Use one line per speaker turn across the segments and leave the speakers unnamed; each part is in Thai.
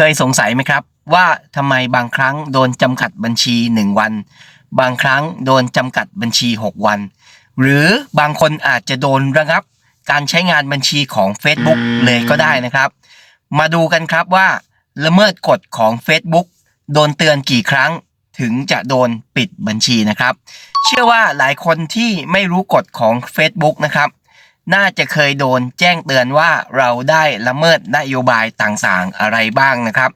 เคยสงสัยไหมครับ ว่าทำไมบางครั้งโดนจำกัดบัญชี 1 วัน บางครั้งโดนจำกัดบัญชี 6 วัน หรือบางคนอาจจะโดนระงับการใช้งานบัญชีของ Facebook เลยก็ได้นะครับ มาดูกันครับว่าละเมิดกฎของ Facebook โดนเตือนกี่ครั้งถึงจะโดนปิดบัญชีนะครับ เชื่อว่าหลายคนที่ไม่รู้กฎของ Facebook นะครับ น่าจะเคยโดนแจ้งเตือนว่าเราได้ละเมิดนโยบายต่างๆอะไรบ้างนะครับ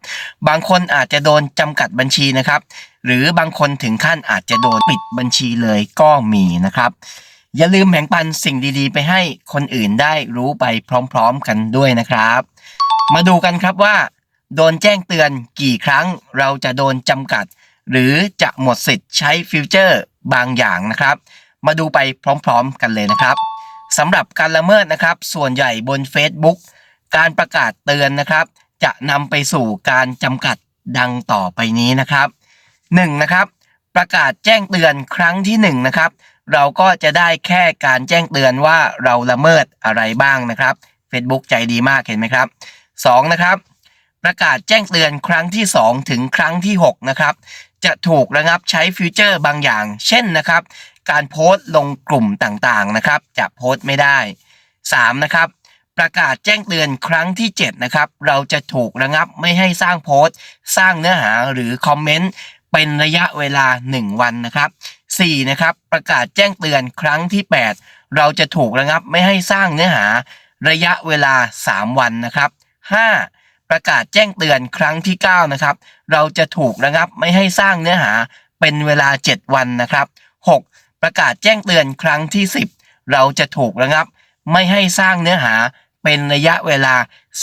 บางคนอาจจะโดนจำกัดบัญชีนะครับ หรือบางคนถึงขั้นอาจจะโดนปิดบัญชีเลยก็มีนะครับ อย่าลืมแบ่งปันสิ่งดีๆ ไปให้คนอื่นได้รู้ไปพร้อมๆกันด้วยนะครับ มาดูกันครับว่า โดนแจ้งเตือนกี่ครั้งเราจะโดนจำกัด หรือจะหมดสิทธิ์ใช้ฟิวเจอร์บางอย่างนะครับ มาดูไปพร้อมๆกันเลยนะครับ สำหรับการละเมิดนะครับ ส่วนใหญ่บน Facebook การประกาศเตือนนะครับ จะนำไปสู่การจำกัดดังต่อไปนี้นะครับ 1. นะครับ ประกาศแจ้งเตือนครั้งที่1นะครับ เราก็จะได้แค่การแจ้งเตือนว่าเราละเมิดอะไรบ้างนะครับ Facebook ใจดีมากเห็นไหมครับ 2. นะครับ ประกาศแจ้งเตือนครั้งที่ 2 ถึงครั้งที่ 6 นะครับ จะถูกระงับใช้ฟิวเจอร์บางอย่าง เช่นนะครับ การโพสต์ลงกลุ่มต่างๆนะครับ จะโพสต์ไม่ได้ 3. นะครับ ประกาศแจ้งเตือนครั้งที่ 7 นะครับ เราจะถูกระงับไม่ให้สร้างโพสต์ สร้างเนื้อหาหรือคอมเมนต์เป็นระยะเวลา 1 วันนะครับ 4. นะครับ ประกาศแจ้งเตือนครั้งที่ 8 เราจะถูกระงับไม่ให้สร้างเนื้อหาระยะเวลา 3 วันนะครับ 5. ประกาศแจ้งเตือนครั้งที่ 9 นะครับ เราจะถูกระงับไม่ให้สร้างเนื้อหาเป็นเวลา 7 วันนะครับ 6. ประกาศแจ้งเตือนครั้งที่ 10 เราจะถูกระงับ ไม่ให้สร้างเนื้อหาเป็นระยะเวลา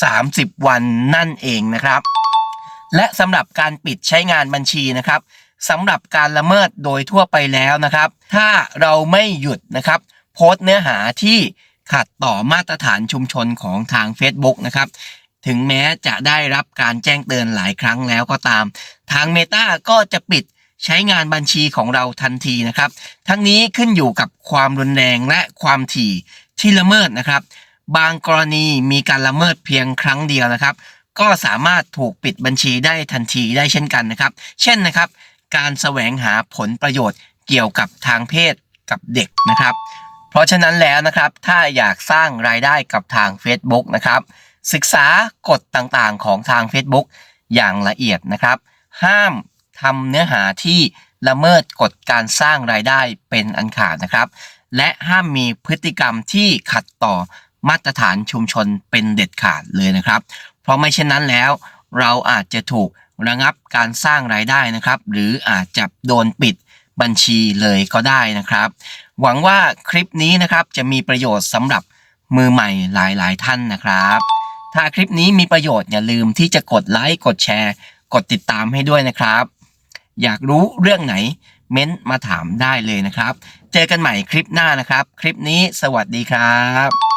30 วันนั่นเองนะครับ และสำหรับการปิดใช้งานบัญชีนะครับสำหรับการละเมิดโดยทั่วไปแล้วนะครับ ถ้าเราไม่หยุดนะครับ โพสต์เนื้อหาที่ขัดต่อมาตรฐานชุมชนของทาง Facebook นะครับ ถึงแม้จะได้รับการแจ้งเตือนหลายครั้งแล้วก็ตาม ทาง Meta ก็จะปิด ใช้งานบัญชีของเราทันทีนะครับ ทั้งนี้ขึ้นอยู่กับความรุนแรงและความถี่ที่ละเมิดนะครับ บางกรณีมีการละเมิดเพียงครั้งเดียวนะครับ ก็สามารถถูกปิดบัญชีได้ทันทีได้เช่นกันนะครับ เช่นนะครับ การแสวงหาผลประโยชน์เกี่ยวกับทางเพศกับเด็กนะครับ เพราะฉะนั้นแล้วนะครับถ้าอยากสร้างรายได้กับทาง Facebook นะครับ ศึกษากฎต่างๆของทาง Facebook อย่างละเอียดนะครับ ห้าม ทำเนื้อหาที่ละเมิดกฎการสร้างรายได้เป็นอันขาดนะครับ และห้ามมีพฤติกรรมที่ขัดต่อมาตรฐานชุมชนเป็นเด็ดขาดเลยนะครับ เพราะไม่เช่นนั้นแล้ว เราอาจจะถูกระงับการสร้างรายได้นะครับ หรืออาจจะโดนปิดบัญชีเลยก็ได้นะครับ หวังว่าคลิปนี้นะครับจะมีประโยชน์สำหรับมือใหม่หลายๆ ท่านนะครับ ถ้าคลิปนี้มีประโยชน์อย่าลืมที่จะกดไลค์กดแชร์ กดติดตามให้ด้วยนะครับ อยากรู้เรื่องไหนเม้นต์มาถามได้เลยนะครับ เจอกันใหม่คลิปหน้านะครับ คลิปนี้สวัสดีครับ